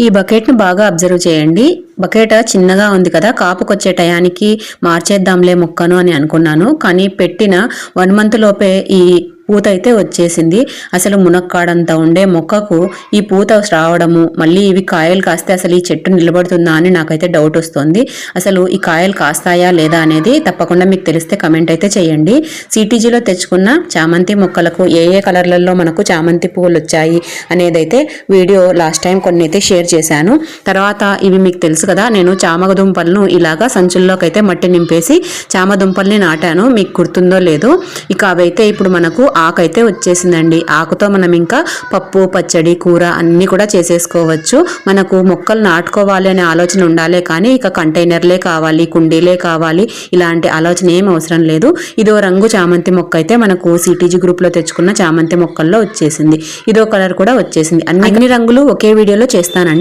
ఈ బకెట్ను బాగా అబ్జర్వ్ చేయండి. బకెట్ చిన్నగా ఉంది కదా కాపుకొచ్చే టయానికి మార్చేద్దాంలే మొక్కను అని అనుకున్నాను. కానీ పెట్టిన వన్ మంత్ లోపే ఈ పూత అయితే వచ్చేసింది. అసలు మునక్కాడంతా ఉండే మొక్కకు ఈ పూత రావడము మళ్ళీ ఇవి కాయలు కాస్తే అసలు ఈ చెట్టు నిలబడుతుందా అని నాకైతే డౌట్ వస్తుంది. అసలు ఈ కాయలు కాస్తాయా లేదా అనేది తప్పకుండా మీకు తెలిస్తే కమెంట్ అయితే చేయండి. సిటీజీలో తెచ్చుకున్న చామంతి మొక్కలకు ఏ ఏ కలర్లలో మనకు చామంతి పువ్వులు వచ్చాయి అనేదైతే వీడియో లాస్ట్ టైం కొన్ని అయితే షేర్ చేశాను. తర్వాత ఇవి మీకు తెలుసు కదా నేను చామగ దుంపలను ఇలాగా సంచుల్లోకి అయితే మట్టి నింపేసి చామ దుంపల్ని నాటాను. మీకు గుర్తుందో లేదో ఇక అవైతే ఇప్పుడు మనకు ఆకైతే వచ్చేసిందండి. ఆకుతో మనం ఇంకా పప్పు పచ్చడి కూర అన్నీ కూడా చేసేసుకోవచ్చు. మనకు మొక్కలు నాటుకోవాలి అనే ఆలోచన ఉండాలే కానీ ఇక కంటైనర్లే కావాలి కుండీలే కావాలి. ఇలాంటి ఆలోచన ఏం అవసరం లేదు. ఇదో రంగు చామంతి మొక్క అయితే మనకు సిటీజీ గ్రూప్లో తెచ్చుకున్న చామంతి మొక్కల్లో వచ్చేసింది. ఇదో కలర్ కూడా వచ్చేసింది. అన్ని రంగులు ఒకే వీడియోలో చేస్తానండి.